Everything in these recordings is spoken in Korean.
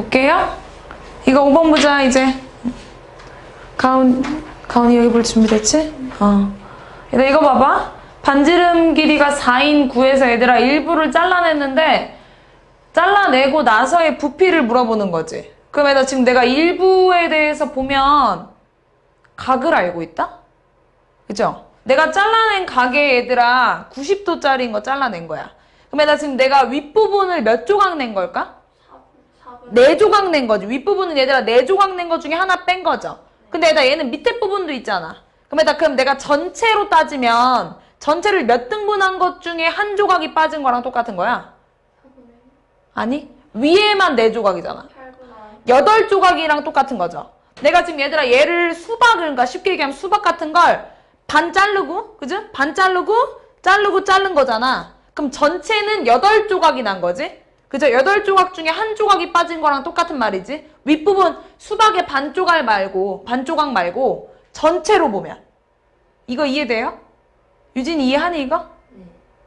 볼게요. 이거 5번 보자 이제. 가운 가운이 여기 볼 준비됐지? 어. 이거 봐봐. 반지름 길이가 4인 9에서 얘들아 일부를 잘라냈는데 잘라내고 나서의 부피를 물어보는 거지. 그럼 얘들아 지금 내가 일부에 대해서 보면 각을 알고 있다? 그죠? 내가 잘라낸 각에 얘들아 90도짜리인 거 잘라낸 거야. 그럼 얘들아 지금 내가 윗부분을 몇 조각 낸 걸까? 네 조각 낸 거지. 윗부분은 얘들아 네 조각 낸 거 중에 하나 뺀 거죠. 근데 얘들아 얘는 밑에 부분도 있잖아. 그럼 얘들아 그럼 내가 전체로 따지면 전체를 몇 등분한 것 중에 한 조각이 빠진 거랑 똑같은 거야? 아니 위에만 네 조각이잖아. 여덟 조각이랑 똑같은 거죠. 내가 지금 얘들아 얘를 수박을 그러니까 쉽게 얘기하면 수박 같은 걸 반 자르고 그죠? 반 자르고 자르고 자른 거잖아. 그럼 전체는 여덟 조각이 난 거지. 그죠? 여덟 조각 중에 한 조각이 빠진 거랑 똑같은 말이지. 윗부분 수박의 반 조각 말고 반 조각 말고 전체로 보면 이거 이해돼요? 유진 이해하니 이거?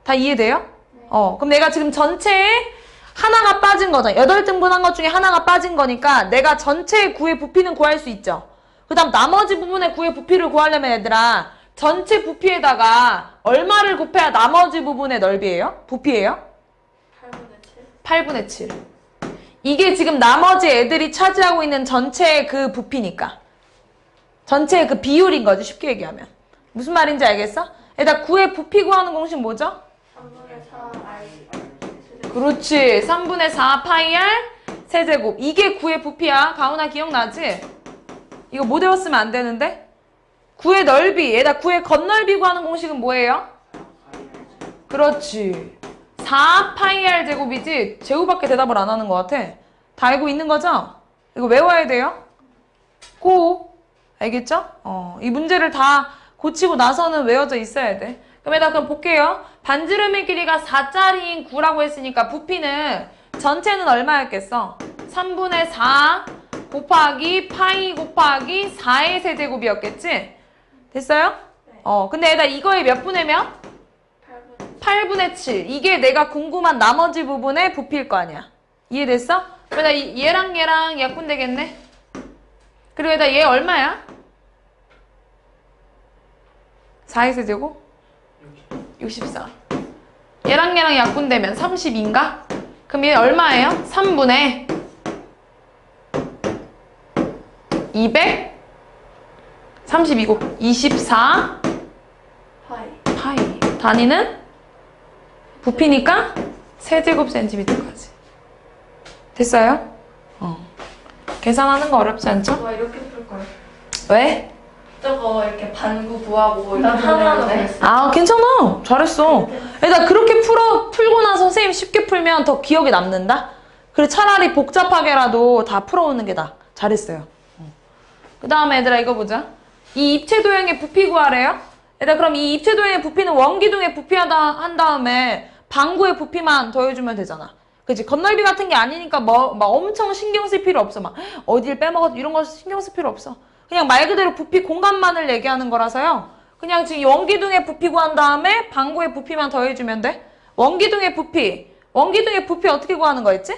다 이해돼요? 어, 그럼 내가 지금 전체에 하나가 빠진 거잖아. 여덟 등분한 것 중에 하나가 빠진 거니까 내가 전체의 구의 부피는 구할 수 있죠. 그 다음 나머지 부분의 구의 부피를 구하려면 얘들아 전체 부피에다가 얼마를 곱해야 나머지 부분의 넓이에요? 부피예요? 8분의 7. 이게 지금 나머지 애들이 차지하고 있는 전체의 그 부피니까. 전체의 그 비율인 거지, 쉽게 얘기하면. 무슨 말인지 알겠어? 에다 9의 부피 구하는 공식 뭐죠? 그렇지. 3분의 4 파이 r 세제곱. 이게 9의 부피야. 가훈아 기억나지? 이거 못 외웠으면 안 되는데? 9의 넓이. 얘다 9의 겉넓이 구하는 공식은 뭐예요? 그렇지. 4 파이 r 제곱이지 제곱밖에 대답을 안 하는 것 같아. 다 알고 있는 거죠? 이거 외워야 돼요. 꼭. 알겠죠? 어, 이 문제를 다 고치고 나서는 외워져 있어야 돼. 그럼 일단 그럼 볼게요. 반지름의 길이가 4짜리인 9라고 했으니까 부피는 전체는 얼마였겠어? 3분의 4 곱하기 파이 곱하기 4의 세제곱이었겠지? 됐어요? 어, 근데 얘다 이거의 몇 분의 몇? 8분의 7. 이게 내가 궁금한 나머지 부분의 부피일 거 아니야. 이해됐어? 그러다 이- 얘랑 얘랑 약분 되겠네? 그리고 얘다 얘 얼마야? 4의 세제곱? 64. 얘랑 얘랑 약분 되면 30인가? 그럼 얘 얼마예요? 3분의 200? 32곱 24 파이. 단위는 부피니까 세제곱 센티미터까지. 됐어요? 어. 계산하는 거 어렵지 않죠? 와 이렇게 풀걸 왜? 저거 이렇게 반구 구하고 난 보내는데 못했어. 아, 괜찮아. 잘했어. 일단 그렇게 풀어, 풀고 나서 선생님 쉽게 풀면 더 기억에 남는다? 그래, 차라리 복잡하게라도 다 풀어오는 게 나. 잘했어요. 그 다음에 얘들아, 이거 보자. 이 입체 도형의 부피 구하래요? 얘들아, 그럼 이 입체 도형의 부피는 원기둥의 부피하다 한 다음에 방구의 부피만 더해주면 되잖아. 그치? 겉넓이 같은 게 아니니까 뭐, 막 엄청 신경 쓸 필요 없어. 막, 어딜 빼먹었, 이런 거 신경 쓸 필요 없어. 그냥 말 그대로 부피 공간만을 얘기하는 거라서요. 그냥 지금 원기둥의 부피 구한 다음에 방구의 부피만 더해주면 돼. 원기둥의 부피. 원기둥의 부피 어떻게 구하는 거였지?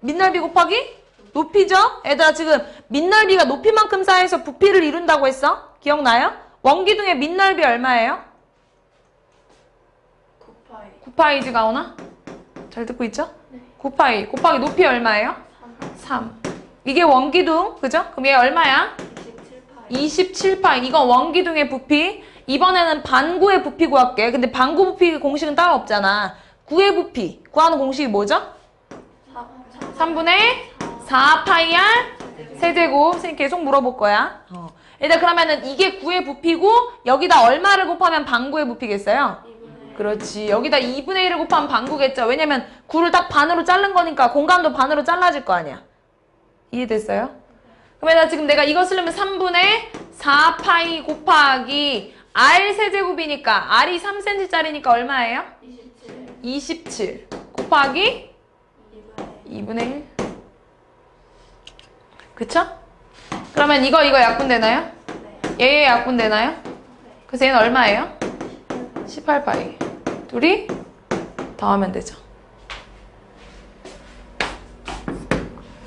밑넓이 곱하기 높이죠? 얘들아 지금 밑넓이가 높이만큼 쌓여서 부피를 이룬다고 했어? 기억나요? 원기둥의 밑넓이 얼마예요? 9파이지 가 오나? 잘 듣고 있죠? 9파이 곱하기 높이 얼마예요? 3. 이게 원기둥, 그죠? 그럼 얘 얼마야? 27파이 27파. 이건 원기둥의 부피. 이번에는 반구의 부피 구할게. 근데 반구 부피 공식은 따로 없잖아. 구의 부피. 구하는 공식이 뭐죠? 3 분의 4파이 r 세제곱. 선생님 계속 물어볼 거야. 어. 일단 그러면은 이게 구의 부피고 여기다 얼마를 곱하면 반구의 부피겠어요? 그렇지. 여기다 2분의 1을 곱하면 반구겠죠. 왜냐면 9를 딱 반으로 자른 거니까 공간도 반으로 잘라질 거 아니야. 이해됐어요? 그러면 지금 내가 이거 쓰려면 3분의 4파이 곱하기 r 세제곱이니까 r이 3cm짜리니까 얼마예요? 27 27 곱하기 2분의 1 그쵸? 그러면 이거 이거 약분되나요? 얘 약분되나요? 그래서 얘는 얼마예요? 18파이 둘이 더 하면 되죠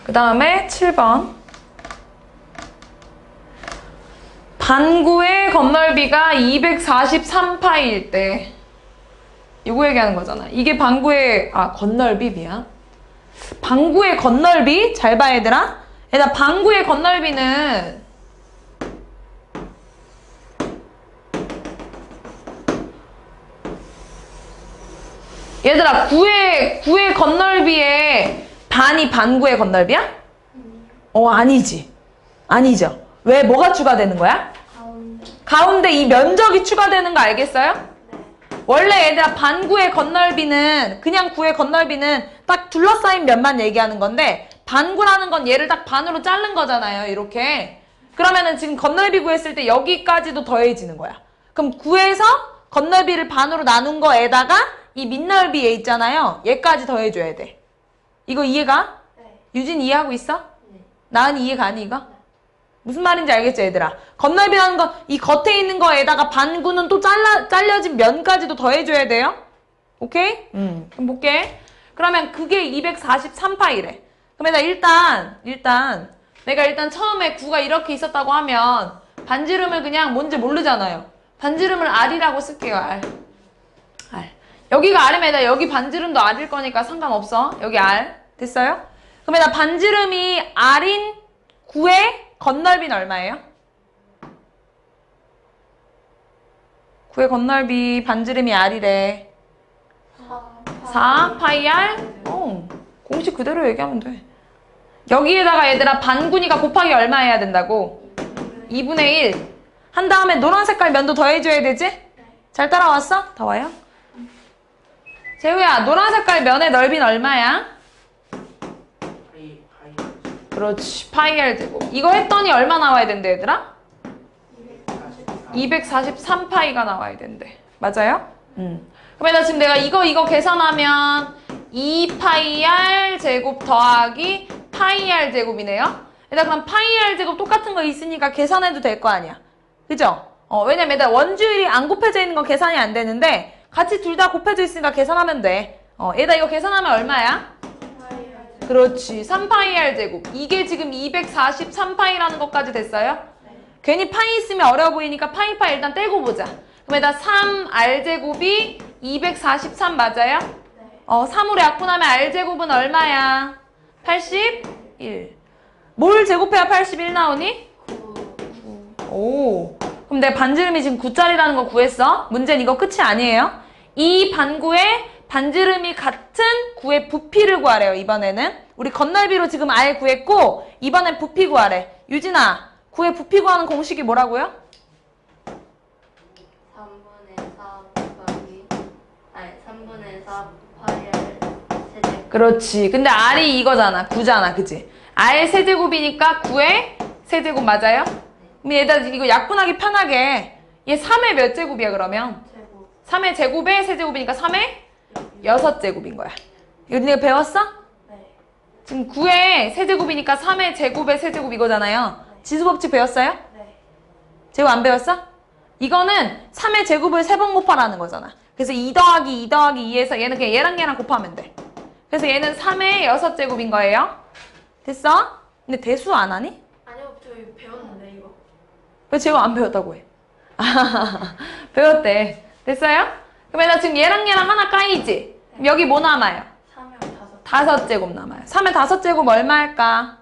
그 다음에 7번. 반구의 건널비가 243파일 때. 이거 얘기하는 거잖아. 이게 방구의, 아, 건널비, 미안. 방구의 건널비? 잘 봐, 얘들아. 얘들아, 방구의 건널비는 얘들아, 구의, 구의 건널비의 반이 반구의 건널비야? 어, 아니지. 아니죠. 왜, 뭐가 추가되는 거야? 가운데. 가운데 이 면적이 추가되는 거 알겠어요? 원래 얘들아 반구의 건널비는 그냥 구의 건널비는 딱 둘러싸인 면만 얘기하는 건데 반구라는 건 얘를 딱 반으로 자른 거잖아요 이렇게 그러면은 지금 건널비 구했을 때 여기까지도 더해지는 거야 그럼 구에서 건널비를 반으로 나눈 거에다가 이 밑넓이 얘 있잖아요 얘까지 더해줘야 돼 이거 이해가? 네. 유진 이해하고 있어? 네. 나은 이해가 아니 이거? 무슨 말인지 알겠죠, 얘들아? 건널비라는 건 이 겉에 있는 거에다가 반구는 또 잘라, 잘려진 면까지도 더해줘야 돼요? 오케이? 음. 그럼 볼게. 그러면 그게 243파이래. 그럼 나 일단, 일단, 내가 일단 처음에 구가 이렇게 있었다고 하면 반지름을 그냥 뭔지 모르잖아요. 반지름을 R이라고 쓸게요, R. 여기가 R이면 여기 반지름도 R일 거니까 상관없어. 여기 R. 됐어요? 그러면 나 반지름이 R인 9의 건널비는 얼마예요? 9의 건널비 반지름이 R이래. 4 파이 R? 어, 공식 그대로 얘기하면 돼. 여기에다가 얘들아 반군이가 곱하기 얼마 해야 된다고? 2분의 1. 한 다음에 노란 색깔 면도 더해줘야 되지? 잘 따라왔어? 더 와요? 재우야, 노란 색깔 면의 넓이는 얼마야? 파이 파이 그렇지, 파이 R 제곱. 이거 했더니 얼마 나와야 된대, 얘들아? 243 파이가 나와야 된대. 맞아요? 음. 그러면 지금 내가 이거 이거 계산하면 2 파이 R 제곱 더하기 파이 R 제곱이네요. 일단 그럼 파이 R 제곱 똑같은 거 있으니까 계산해도 될 거 아니야. 그죠? 어, 왜냐면 일단 원주율이 안 곱해져 있는 건 계산이 안 되는데 같이 둘 다 곱해져 있으니까 계산하면 돼. 어, 얘다 이거 계산하면 얼마야? 그렇지. 3파이 R 제곱. 이게 지금 243파이라는 것까지 됐어요? 괜히 파이 있으면 어려워 보이니까 파이 파이 일단 떼고 보자. 그럼 일단 3R 제곱이 243 맞아요? 어, 3으로 약분하면 R 제곱은 얼마야? 81. 뭘 제곱해야 81 나오니? 오. 그럼 내 반지름이 지금 9짜리라는 거 구했어? 문제는 이거 끝이 아니에요. 이 반구의 반지름이 같은 구의 부피를 구하래요, 이번에는. 우리 건널비로 지금 R 구했고, 이번엔 부피 구하래. 유진아, 구의 부피 구하는 공식이 뭐라고요? 3분의 4 곱하기 아니 3분의 4 파이를 세제 그렇지. 근데 R이 이거잖아. 9잖아. 그지? R 세제곱이니까 9의 세제곱 맞아요? 얘들아, 이거 약분하기 편하게. 얘 3의 몇 제곱이야, 그러면? 제곱 3의 제곱의 세제곱이니까 3의 6제곱인 거야. 이거 네가 배웠어? 네. 지금 9의 세제곱이니까 3의 제곱의 세제곱 이거잖아요. 지수법칙 배웠어요? 네. 제곱 안 배웠어? 이거는 3의 제곱을 3번 곱하라는 거잖아. 그래서 2 더하기 2 더하기 2에서 얘는 그냥 얘랑 얘랑 곱하면 돼. 그래서 얘는 3의 6제곱인 거예요. 됐어? 근데 대수 안 하니? 아니요 저희 배웠는데 이거 왜 제곱 안 배웠다고 해? 배웠대. 됐어요? 그러면 나 지금 얘랑 얘랑 하나 까이지? 그럼 여기 뭐 남아요? 3명 다섯 다섯 제곱 남아요. 3의 다섯 제곱 얼마 할까?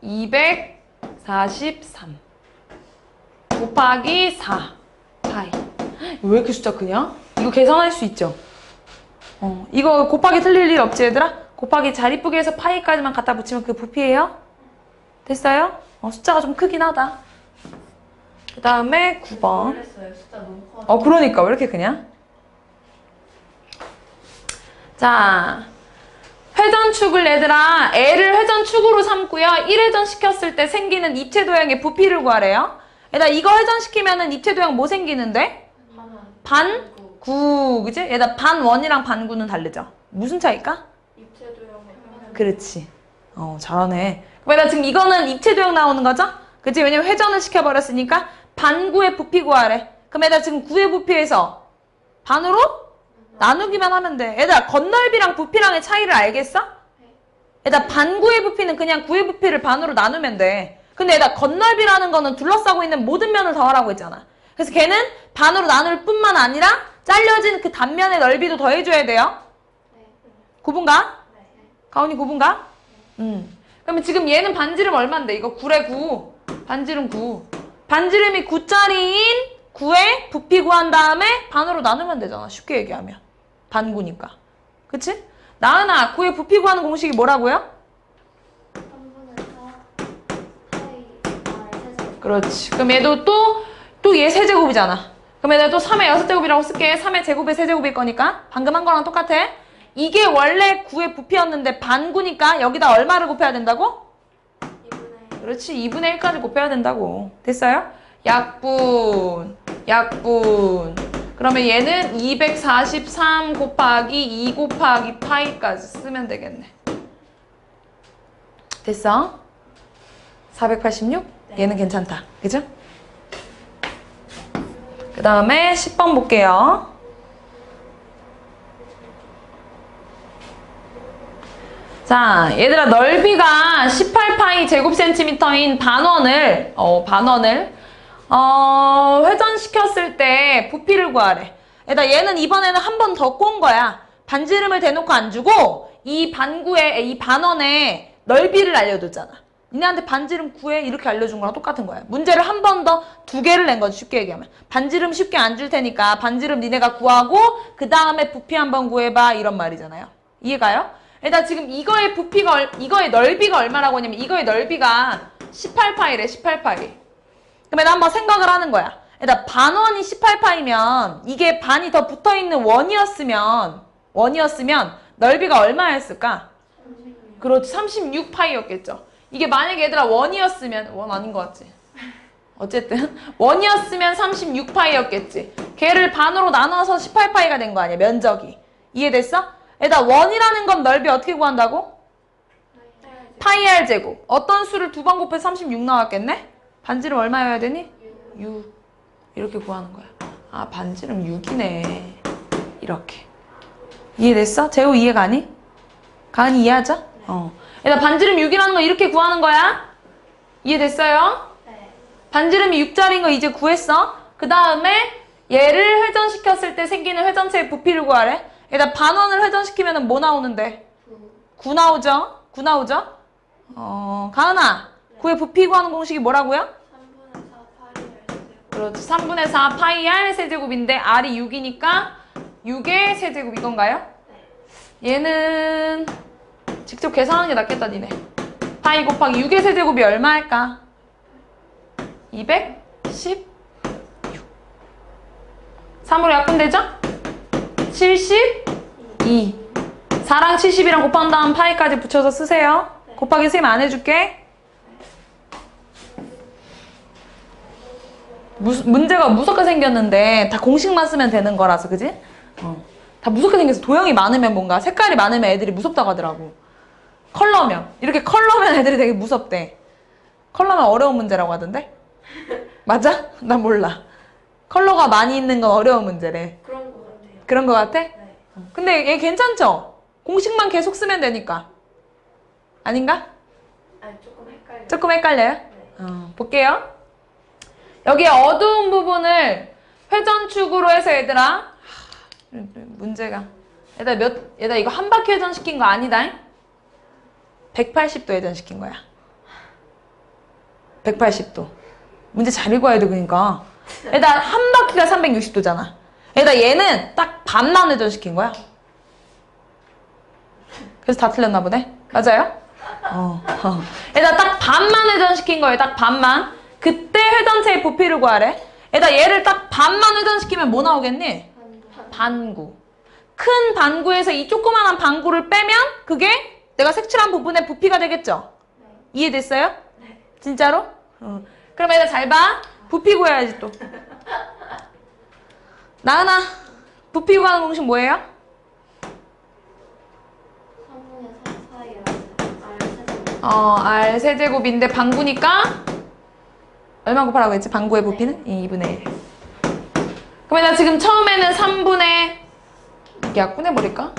243 곱하기 4 파이. 왜 이렇게 숫자 크냐? 이거 계산할 수 있죠? 어, 이거 곱하기 틀릴 일 없지 얘들아? 곱하기 잘 이쁘게 해서 파이까지만 갖다 붙이면 그 부피예요? 됐어요? 어, 숫자가 좀 크긴 하다. 그 다음에 9번. 놀랬어요 숫자 너무 커 어, 그러니까 왜 이렇게 크냐? 자, 회전축을 얘들아, L을 회전축으로 삼고요. 1회전 시켰을 때 생기는 입체 도형의 부피를 구하래요. 얘들아, 이거 회전시키면은 입체 도형 뭐 생기는데? 반, 구, 그지? 얘들아, 반 원이랑 반 구는 다르죠? 무슨 차이일까? 입체 도형을 그렇지. 어, 잘하네. 얘들아, 지금 이거는 입체 도형 나오는 거죠? 그치? 왜냐면 회전을 시켜버렸으니까 반구의 부피 구하래. 그럼 얘들아, 지금 구의 부피에서 반으로 나누기만 하면 돼. 얘들아, 건널비랑 부피랑의 차이를 알겠어? 얘다 반구의 부피는 그냥 구의 부피를 반으로 나누면 돼. 근데 얘다 건널비라는 거는 둘러싸고 있는 모든 면을 더하라고 했잖아. 그래서 걔는 반으로 나눌 뿐만 아니라 잘려진 그 단면의 넓이도 더해줘야 돼요. 네. 구분가? 네. 가온이 구분가? 음. 그러면 지금 얘는 반지름 얼만데? 이거 9래 9. 반지름 9. 반지름이 9짜리인 9에 부피 구한 다음에 반으로 나누면 되잖아. 쉽게 얘기하면. 반구니까. 그치? 나은아, 9의 부피 구하는 공식이 뭐라고요? 3분의 4 파이 R 세제곱. 그렇지. 그럼 얘도 또, 또 얘 세제곱이잖아. 그럼 얘도 또 3의 6제곱이라고 쓸게. 3의 제곱의 세제곱일 거니까. 방금 한 거랑 똑같아. 이게 원래 9의 부피였는데 반구니까 여기다 얼마를 곱해야 된다고? 2분의 그렇지. 2분의 1까지 곱해야 된다고. 됐어요? 약분, 약분. 그러면 얘는 243 곱하기 2 곱하기 파이까지 쓰면 되겠네. 됐어? 486? 얘는 괜찮다. 그죠? 그 다음에 10번 볼게요. 자, 얘들아 넓이가 18파이 제곱센티미터인 반원을 어, 반원을 어, 회전시켰을 때 부피를 구하래. 얘들아 얘는 이번에는 한 번 더 꼰 거야. 반지름을 대놓고 안 주고 이 반구의 이 반원의 넓이를 알려줬잖아. 니네한테 반지름 구해 이렇게 알려준 거랑 똑같은 거야. 문제를 한 번 더 두 개를 낸 거지 쉽게 얘기하면. 반지름 쉽게 안 줄 테니까 반지름 니네가 구하고 그 다음에 부피 한 번 구해봐 이런 말이잖아요. 이해가요? 일단 지금 이거의 부피가 얼- 이거의 넓이가 얼마라고 하냐면 이거의 넓이가 18파이래 18파이. 그러면 한번 생각을 하는 거야. 일단 반원이 18파이면 이게 반이 더 붙어 있는 원이었으면 원이었으면 넓이가 얼마였을까? 그렇지 36파이였겠죠. 이게 만약에 얘들아 원이었으면 원 아닌 것 같지? 어쨌든 원이었으면 36파이였겠지. 걔를 반으로 나눠서 18파이가 된 거 아니야 면적이. 이해됐어? 일단 원이라는 건 넓이 어떻게 구한다고? 파이 r 제곱. 어떤 수를 두 번 곱해 36 나왔겠네? 반지름 얼마여야 되니? 6. 이렇게 구하는 거야. 아 반지름 6이네. 이렇게. 이해됐어? 재호 이해 가니? 가은이 이해하자? 어. 일단 반지름 6이라는 거 이렇게 구하는 거야. 이해됐어요? 네. 반지름이 6짜리인 거 이제 구했어. 그 다음에 얘를 회전시켰을 때 생기는 회전체의 부피를 구하래. 일단 반원을 회전시키면 뭐 나오는데? 9 9 나오죠? 9 나오죠? 어, 가은아. 9의 부피 구하는 공식이 뭐라고요? 3분의 4 파이 R 세제곱. 그렇지. 3분의 4 파이 r 세제곱인데 r이 6이니까 6의 세제곱 이건가요? 얘는 직접 계산하는 게 낫겠다, 니네. 파이 곱하기 6의 세제곱이 얼마일까? 216. 3으로 약분되죠? 72. 4랑 70이랑 곱한 다음 파이까지 붙여서 쓰세요. 곱하기 선생님 안 해줄게. 무, 문제가 무섭게 생겼는데 다 공식만 쓰면 되는 거라서 그지? 어. 다 무섭게 생겨서 도형이 많으면 뭔가 색깔이 많으면 애들이 무섭다고 하더라고 컬러면 이렇게 컬러면 애들이 되게 무섭대 컬러면 어려운 문제라고 하던데? 맞아? 나 몰라 컬러가 많이 있는 건 어려운 문제래 그런 거거 같아? 네. 근데 얘 괜찮죠? 공식만 계속 쓰면 되니까 아닌가? 아니 조금 헷갈려. 조금 헷갈려요? 네. 어, 볼게요. 여기 어두운 부분을 회전축으로 해서 얘들아 하, 문제가 얘들아 몇 얘들아 이거 한 바퀴 회전시킨 거 아니다. 180도 회전시킨 거야. 180도. 문제 잘 읽어야 돼 그러니까. 얘들아 한 바퀴가 360도잖아. 얘들아 얘는 딱 반만 회전시킨 거야. 그래서 다 틀렸나 보네. 맞아요? 어, 어. 얘들아 딱 반만 회전시킨 거예요. 딱 반만. 그때 회전체의 부피를 구하래. 얘들아 얘를 딱 반만 회전시키면 뭐 나오겠니? 반 반구. 큰 반구에서 이 조그만한 반구를 빼면 그게 내가 색칠한 부분의 부피가 되겠죠? 네. 이해됐어요? 네. 진짜로? 어. 그럼 얘들 잘 봐. 부피 구해야지 또. 나은아, 부피 구하는 공식 뭐예요? 3분의 4 파이 R 세제곱. 어, R 세제곱인데 반구니까 얼마 곱하라고 했지? 반구의 부피는? 2분의 1. 그러면 나 지금 처음에는 3분의 약분해 버릴까?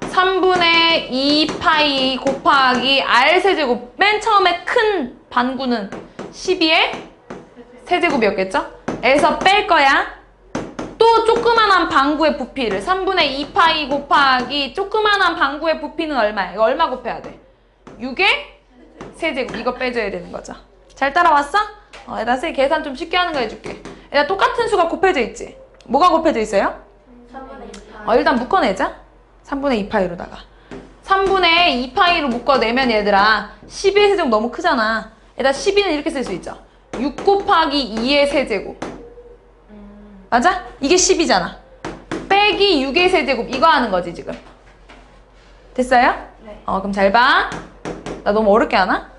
3분의 2 파이 곱하기 r 세제곱. 맨 처음에 큰 반구는 12의 세제곱이었겠죠? 에서 뺄 거야. 또 조그만한 방구의 부피를 3분의 2 파이 곱하기 조그만한 방구의 부피는 얼마야? 이거 얼마 곱해야 돼? 6의 세제곱. 이거 빼줘야 되는 거죠. 잘 따라왔어? 어, 얘들아, 쌤 계산 좀 쉽게 하는 거 해줄게. 얘들아, 똑같은 수가 곱해져 있지? 뭐가 곱해져 있어요? 3분의 2파. 어, 일단 묶어내자. 3분의 2파이로다가. 3분의 2파이로 묶어내면 얘들아 12의 세제곱 너무 크잖아. 얘들아 12는 이렇게 쓸 수 있죠. 6 곱하기 2의 세제곱. 맞아? 이게 10이잖아. 빼기 6의 세제곱 이거 하는 거지 지금. 됐어요? 네. 어 그럼 잘 봐. 나 너무 어렵게 하나?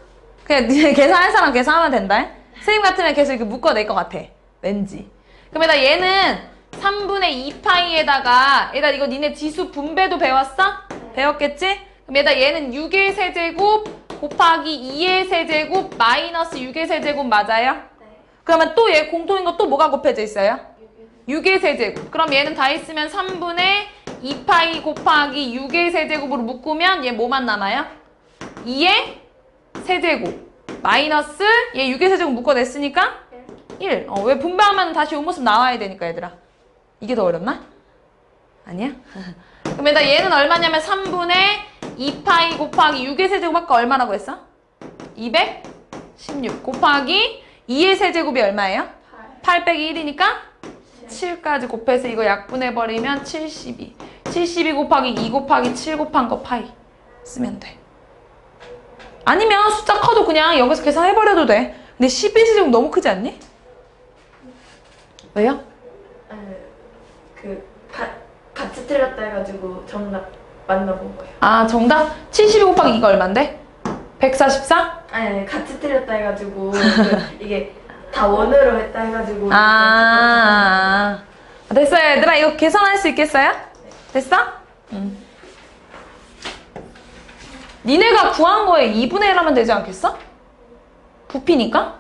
그냥 니네 계산할 사람 계산하면 된다. 선생님 같으면 계속 이렇게 묶어낼 것 같아. 왠지. 그럼 얘다 얘는 3분의 2파이에다가 얘다 이거 니네 지수 분배도 배웠어? 배웠겠지? 그럼 얘다 얘는 6의 세제곱 곱하기 2의 세제곱 마이너스 6의 세제곱 맞아요? 네. 그러면 또 얘 공통인 거 또 뭐가 곱해져 있어요? 6의 세제곱. 그럼 얘는 다 있으면 3분의 2파이 곱하기 6의 세제곱으로 묶으면 얘 뭐만 남아요? 2의 세제곱. 마이너스 얘 6의 세제곱 묶어냈으니까 1. 어, 왜 분배하면 다시 이 모습 나와야 되니까 얘들아. 이게 더 어렵나? 아니야? 그럼 얘다 얘는 얼마냐면 3분의 2파이 곱하기 6의 세제곱 아까 얼마라고 했어? 216 곱하기 2의 세제곱이 얼마예요? 8 빼기 1이니까 7까지 곱해서 이거 약분해버리면 72. 72 곱하기 2 곱하기 7 곱한 거 파이 쓰면 돼. 아니면 숫자 커도 그냥 여기서 계산해버려도 돼. 근데 12세제곱 너무 크지 않니? 왜요? 아니, 그 가, 같이 틀렸다 해가지고 정답 만나본 거예요. 아 정답 72 곱하기 2가 얼만데? 144? 아니, 아니 같이 틀렸다 해가지고 그 이게 다 원으로 했다 해가지고 아, 아. 됐어요 얘들아 이거 계산할 수 있겠어요? 됐어? 응. 니네가 구한 거에 2분의 1 하면 되지 않겠어? 부피니까?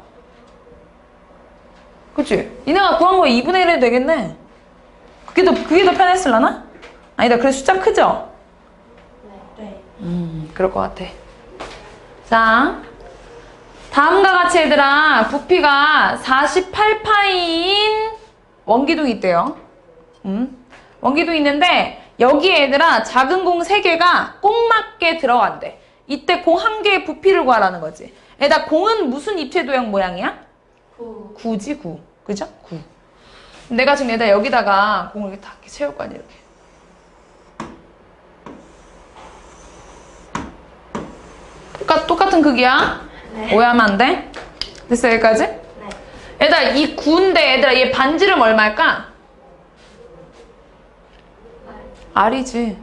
그치? 니네가 구한 거에 2분의 1 해도 되겠네 그게 더, 그게 더 편했을라나? 아니다 그래 숫자 크죠? 네. 음, 그럴 것 같아. 자, 다음과 같이 얘들아, 부피가 48파인 원기둥이 있대요. 음, 원기둥이 있는데, 여기에 얘들아, 작은 공 3개가 꼭 맞게 들어간대. 이때 공 한 개의 부피를 구하라는 거지. 얘다 공은 무슨 입체 도형 모양이야? 구. 구지, 구. 그죠? 구. 내가 지금 얘다 여기다가 공을 이렇게 다 이렇게 채울 거 아니야, 이렇게. 똑같, 똑같은 크기야? 네. 안 돼? 됐어, 여기까지? 네. 얘들아, 이 구인데, 얘들아, 얘 반지름 얼마일까? R이지.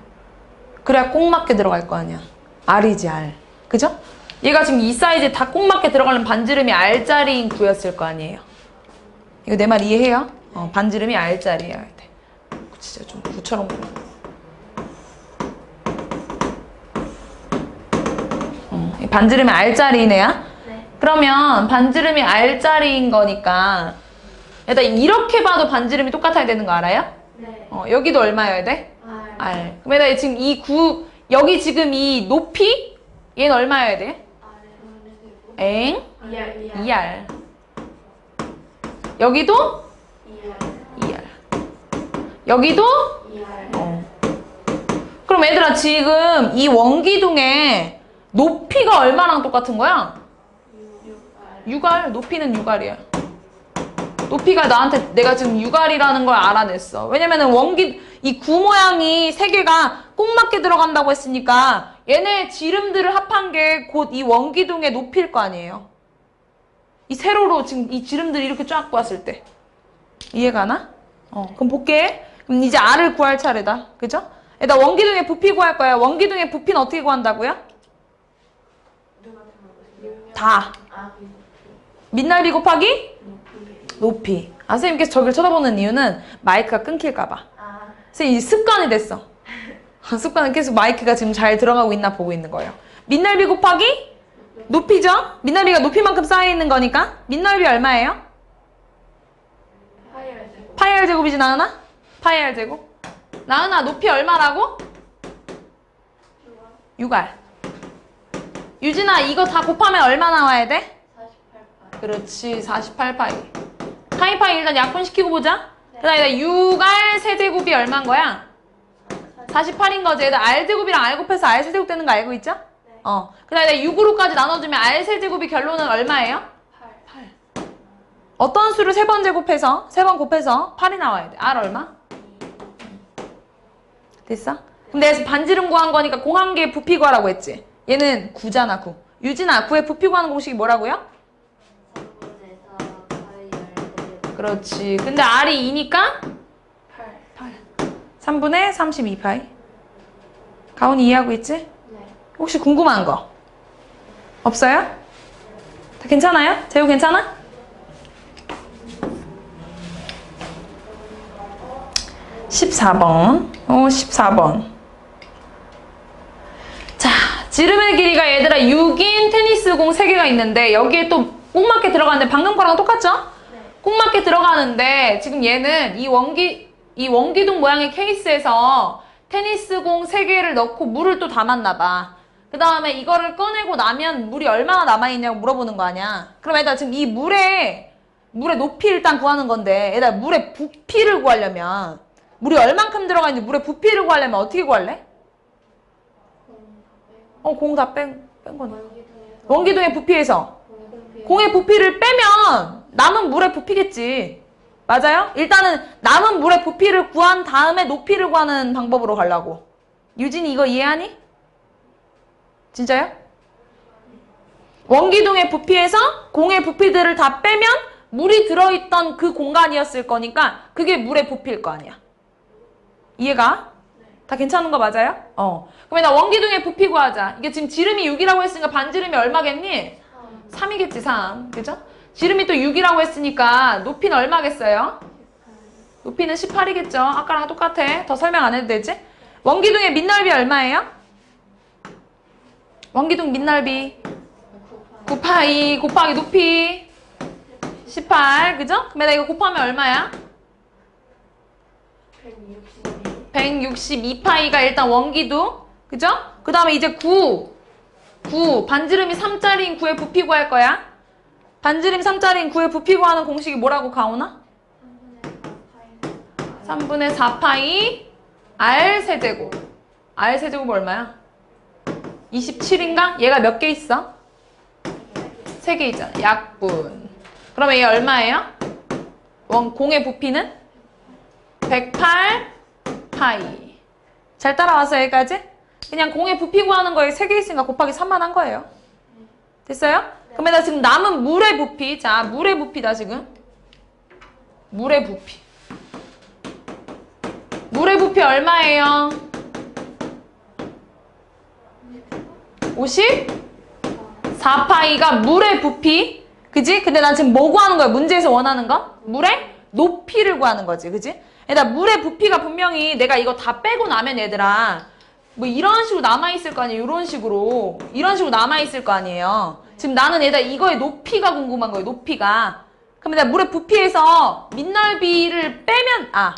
그래야 꼭 맞게 들어갈 거 아니야. R이지, R. 그죠? 얘가 지금 이 사이즈에 다 꼭 맞게 들어가는 반지름이 R짜리인 구였을 거 아니에요. 이거 내 말 이해해요? 어, 반지름이. 이때. 진짜 좀 구처럼 보여. 어, 이 반지름이 애야? 네. 그러면 반지름이 R짜리인 거니까 일단 이렇게 봐도 반지름이 똑같아야 되는 거 알아요? 네. 어, 여기도 얼마여야 돼? R. R. 그럼 얘들아 지금 이 구, 여기 지금 이 높이? 얘는 얼마여야 돼? R. 엥? 2R. 여기도? 2R. 2R. 여기도? 2R. 어. 그럼 얘들아 지금 이 원기둥의 높이가 얼마랑 똑같은 거야? 6R. 6R. 높이는 6R이야. 높이가 나한테 내가 지금 6R이라는 걸 알아냈어. 왜냐면은 원기 이 구 모양이 세 개가 꼭 맞게 들어간다고 했으니까 얘네 지름들을 합한 게 곧 이 원기둥의 높이일 거 아니에요. 이 세로로 지금 이 지름들이 이렇게 쫙 보았을 때 이해가 나? 어, 그럼 볼게. 그럼 이제 R을 구할 차례다. 그죠? 일단 원기둥의 부피 구할 거야. 원기둥의 부피는 어떻게 구한다고요? 다. 아, 민날비 곱하기 높이. 아, 선생님께서 저길 쳐다보는 이유는 마이크가 끊길까봐. 아, 선생님, 이 습관이 됐어. 습관은 계속 마이크가 지금 잘 들어가고 있나 보고 있는 거예요. 민날비 곱하기 높이죠? 민날비가 높이만큼 쌓여있는 거니까. 민날비 얼마예요? 파이 r 제곱이지, 나은아? 파이 r 제곱? 나은아, 높이 얼마라고? 6R. 유진아, 이거 다 곱하면 얼마 나와야 돼? 48파. 그렇지, 48파이. 파이파이 일단 약분시키고 보자. 그 다음에 6R 세제곱이 얼마인 거야? 48인 거지. 얘들 R 제곱이랑 R 곱해서 R 세제곱 되는 거 알고 있죠? 네. 어. 그 다음에 6으로까지 나눠주면 R 세제곱이 결론은 얼마예요? 8. 어떤 수를 세 번 제곱해서, 세 번 곱해서 8이 나와야 돼. R 얼마? 됐어? 지금 반지름 구한 거니까 공한계의 부피 구하라고 했지? 얘는 9잖아, 9. 유진아, 9의 부피 구하는 공식이 뭐라고요? 3분에서 파이 10. 그렇지. 근데 R이 2니까 8. 3분의 32파이. 가온이 이해하고 있지? 네. 혹시 궁금한 거? 없어요? 다 괜찮아요? 재우 괜찮아? (14번) 어 (14번) 자 지름의 길이가 얘들아 6인 테니스 공 3개가 있는데 여기에 또꼭 맞게 들어가는데 방금 거랑 똑같죠? 네. 꼭 맞게 들어가는데 지금 얘는 이 원기 이 원기둥 모양의 케이스에서 테니스 공 3개를 넣고 물을 또 담았나 봐. 그 다음에 이거를 꺼내고 나면 물이 얼마나 남아있냐고 물어보는 거 아니야. 그럼 얘들아 지금 이 물에 물의 높이 일단 구하는 건데 얘들아 물의 부피를 구하려면 물이 얼만큼 들어가 있는지 물의 부피를 구하려면 어떻게 구할래? 어 공 다 뺀 뺀 거네. 원기둥의 부피에서 공의 부피를 빼면 남은 물의 부피겠지. 맞아요? 일단은 남은 물의 부피를 구한 다음에 높이를 구하는 방법으로 가려고. 유진이 이거 이해하니? 진짜요? 원기둥의 부피에서 공의 부피들을 다 빼면 물이 들어있던 그 공간이었을 거니까 그게 물의 부피일 거 아니야. 이해가? 다 괜찮은 거 맞아요? 어. 그럼 나 원기둥의 부피 구하자. 이게 지금 지름이 6이라고 했으니까 반지름이 얼마겠니? 3. 3이겠지 3 그죠? 지름이 또 6이라고 했으니까 높이는 얼마겠어요? 높이는 18이겠죠 아까랑 똑같아 더 설명 안 해도 되지? 원기둥의 밑넓이 얼마예요? 원기둥 밑넓이 9파이 곱하기 높이 18 그죠? 그럼 나 이거 곱하면 얼마야? 162. 162파이가 일단 원기둥 그죠? 그 다음에 이제 9 9 반지름이 3짜리인 9의 부피 구할 거야 반지름 3짜리인 9의 부피 구하는 공식이 뭐라고 가오나? 3분의 4파이. 3분의 4파이 R 세제곱 R 세제곱 얼마야? 27인가? 얘가 몇 개 있어? 3개 있잖아 약분 그러면 얘 얼마예요? 원 공의 부피는? 108 파이 잘 따라왔어요 여기까지? 그냥 공의 부피 구하는 거에 3개 있으니까 곱하기 3만 한 거예요 됐어요? 그러면 나 지금 남은 물의 부피 자 물의 부피다 지금 물의 부피 물의 부피 얼마예요? 54파이가 물의 부피 그지? 근데 난 지금 뭐 구하는 거야? 문제에서 원하는 거? 물의 높이를 구하는 거지 그지? 얘들아 물의 부피가 분명히 내가 이거 다 빼고 나면 얘들아 뭐 이런 식으로 남아있을 거 아니에요 이런 식으로 이런 식으로 남아있을 거 아니에요 지금 나는 얘들아 이거의 높이가 궁금한 거예요 높이가 그럼 내가 물의 부피에서 밑넓이를 빼면 아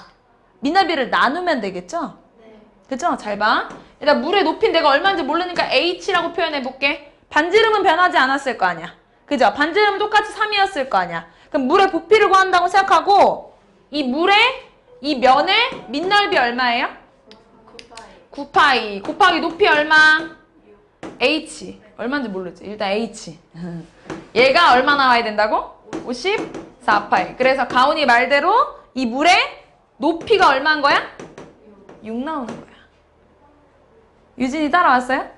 밑넓이를 나누면 되겠죠? 네. 그죠? 잘 봐. 일단 물의 높이는 내가 얼마인지 모르니까 h라고 표현해 볼게. 반지름은 변하지 않았을 거 아니야. 그죠? 반지름은 똑같이 3이었을 거 아니야. 그럼 물의 부피를 구한다고 생각하고 이 물의 이 면의 밑넓이 얼마예요? 9파이. 9파이 곱하기 높이 얼마? h 얼마인지 모르지. 일단 h 얘가 얼마 나와야 된다고? 54파이 그래서 가온이 말대로 이 물의 높이가 얼마인 거야? 6 나오는 거야. 유진이 따라왔어요?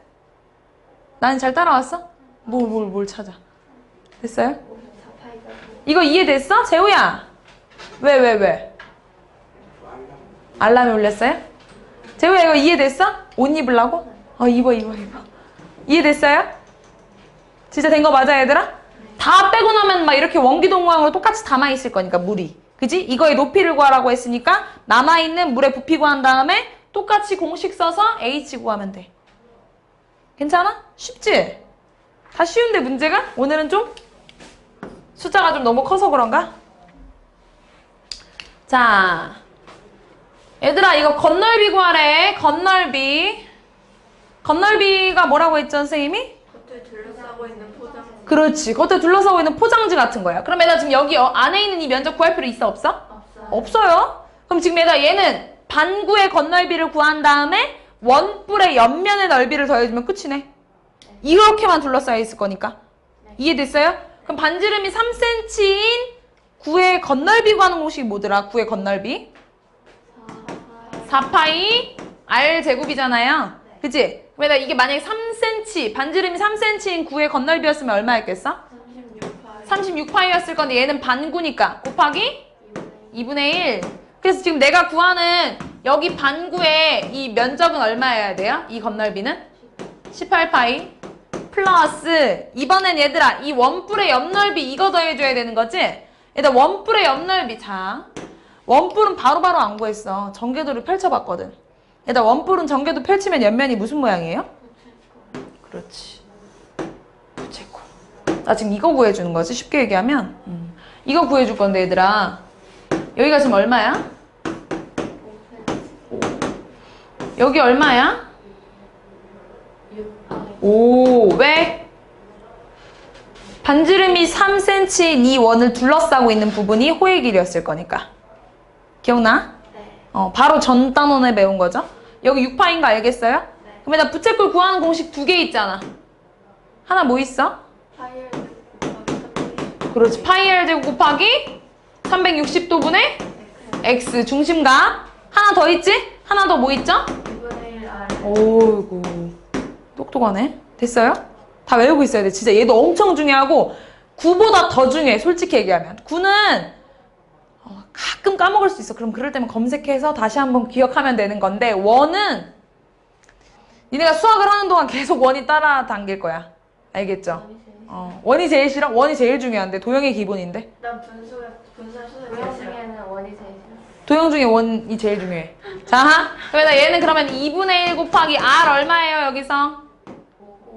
나는 잘 따라왔어? 뭘, 뭘, 뭘 찾아? 됐어요? 54파이가 이거 이해됐어? 재우야! 왜, 왜, 왜? 알람이 울렸어요? 재우야, 이거 이해됐어? 옷 입으려고? 어, 입어, 입어, 입어. 이해됐어요? 진짜 된 거 맞아, 얘들아? 다 빼고 나면 막 이렇게 원기동 모양으로 똑같이 담아있을 거니까, 물이. 그지? 이거의 높이를 구하라고 했으니까 남아있는 물의 부피 구한 다음에 똑같이 공식 써서 H 구하면 돼. 괜찮아? 쉽지? 다 쉬운데 문제가? 오늘은 좀 숫자가 좀 너무 커서 그런가? 자, 얘들아 이거 건널비 구하래. 건널비. 건널비가 뭐라고 했죠, 선생님이? 겉을 둘러싸고 있는 포장. 그렇지. 겉에 둘러싸고 있는 포장지 같은 거야. 그럼 얘가 지금 여기 어- 안에 있는 이 면적 구할 필요 있어, 없어? 없어요. 없어요. 그럼 지금 얘가 얘는 반구의 건널비를 구한 다음에 원뿔의 옆면의 넓이를 더해주면 끝이네. 이렇게만 둘러싸여 있을 거니까. 이해됐어요? 그럼 반지름이 3cm인 구의 건널비 구하는 공식이 뭐더라? 구의 건널비? 4파이 r 제곱이잖아요. 그치? 그러면 이게 만약에 3cm, 반지름이 3cm인 구의 건널비였으면 얼마였겠어? 36파이. 36파이였을 건데 얘는 반구니까 곱하기 2분의 1. 그래서 지금 내가 구하는 여기 반구의 이 면적은 얼마여야 돼요? 이 건널비는? 18파이 플러스 이번엔 얘들아 이 원뿔의 옆넓이 이거 더해줘야 되는 거지? 얘들아 원뿔의 옆넓이 자 원뿔은 바로바로 안 구했어 전개도를 펼쳐봤거든 얘들아 원뿔은 전개도 펼치면 옆면이 무슨 모양이에요? 그렇지 부채꼴 나 지금 이거 구해주는 거지 쉽게 얘기하면 음. 이거 구해줄 건데 얘들아 여기가 지금 얼마야? 여기 얼마야? 6파이. 오, 왜? 반지름이 3cm인 이 원을 둘러싸고 있는 부분이 호의 길이었을 거니까. 기억나? 네. 어, 바로 전 단원에 배운 거죠? 여기 6파인 거 알겠어요? 네. 그러면 나 부채꼴 구하는 공식 두 개 있잖아. 하나 뭐 있어? 곱하기 그렇지. 파이 r 제곱 곱하기 360도 분의 x 중심각. 하나 더 있지? 하나 더 뭐 있죠? 2분의 1 r. 오이고 똑똑하네. 됐어요? 다 외우고 있어야 돼. 진짜 얘도 엄청 중요하고 9보다 더 중요해. 솔직히 얘기하면. 9는 어, 가끔 까먹을 수 있어. 그럼 그럴 때면 검색해서 다시 한번 기억하면 되는 건데 원은 니네가 수학을 하는 동안 계속 원이 따라당길 거야. 알겠죠? 어, 원이 제일 싫어? 원이 제일 중요한데 도형의 기본인데 난 분수가 분사 싫어. 중에는 원이 제일 싫어. 도형 중에 원이 제일 중요해. 자, 그러면 얘는 그러면 2분의 1 곱하기 r 얼마예요 여기서?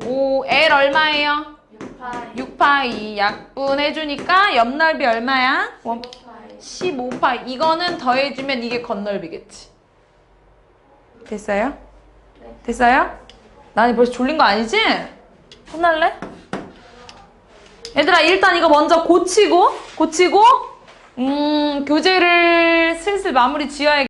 5 l 얼마예요? 6파이. 6파이 약분해주니까 옆 넓이 얼마야? 원- 5파이. 15파이 이거는 더해주면 이게 건넓이겠지 됐어요? 네. 됐어요? 난 벌써 졸린 거 아니지? 혼날래? 얘들아 일단 이거 먼저 고치고 고치고 음 교재를 슬슬 마무리 지어야